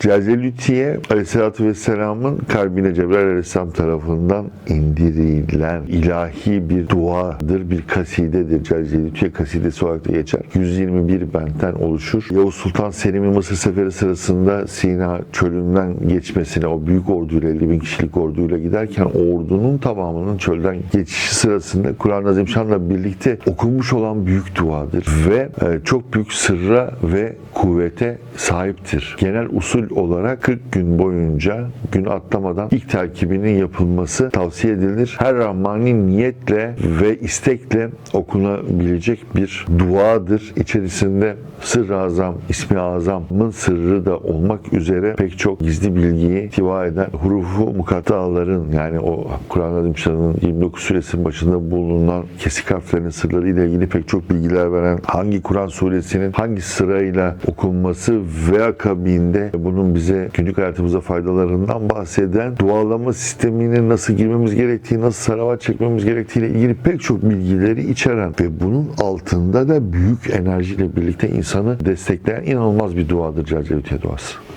Celcelütiye Aleyhisselatü Vesselam'ın kalbine Cebrail Aleyhisselam tarafından indirilen ilahi bir duadır, bir kasidedir. Celcelütiye kasidesi olarak da geçer. 121 benten oluşur. Yavuz Sultan Selim'in Mısır seferi sırasında Sina çölünden geçmesine o büyük orduyla 50 bin kişilik orduyla giderken ordunun tamamının çölden geçişi sırasında Kur'an-ı Azimşan'la birlikte okunmuş olan büyük duadır ve e, çok büyük sırra ve kuvvete sahiptir. Genel usul olarak 40 gün boyunca gün atlamadan ilk terkibinin yapılması tavsiye edilir. Her Rahmani niyetle ve istekle okunabilecek bir duadır. İçerisinde Sır-ı Azam, İsmi Azam'ın sırrı da olmak üzere pek çok gizli bilgiyi ihtiva eden hurufu mukattaların yani o Kur'an-ı Azimşan'ın 29 suresinin başında bulunan kesik harflerin sırları ile ilgili pek çok bilgiler veren hangi Kur'an suresinin hangi sırayla okunması ve akabinde bunun bize günlük hayatımıza faydalarından bahseden dualama sistemine nasıl girmemiz gerektiği, nasıl salavat çekmemiz gerektiği ile ilgili pek çok bilgileri içeren ve bunun altında da büyük enerjiyle birlikte insanı destekleyen inanılmaz bir duadır Celcelütiye duası.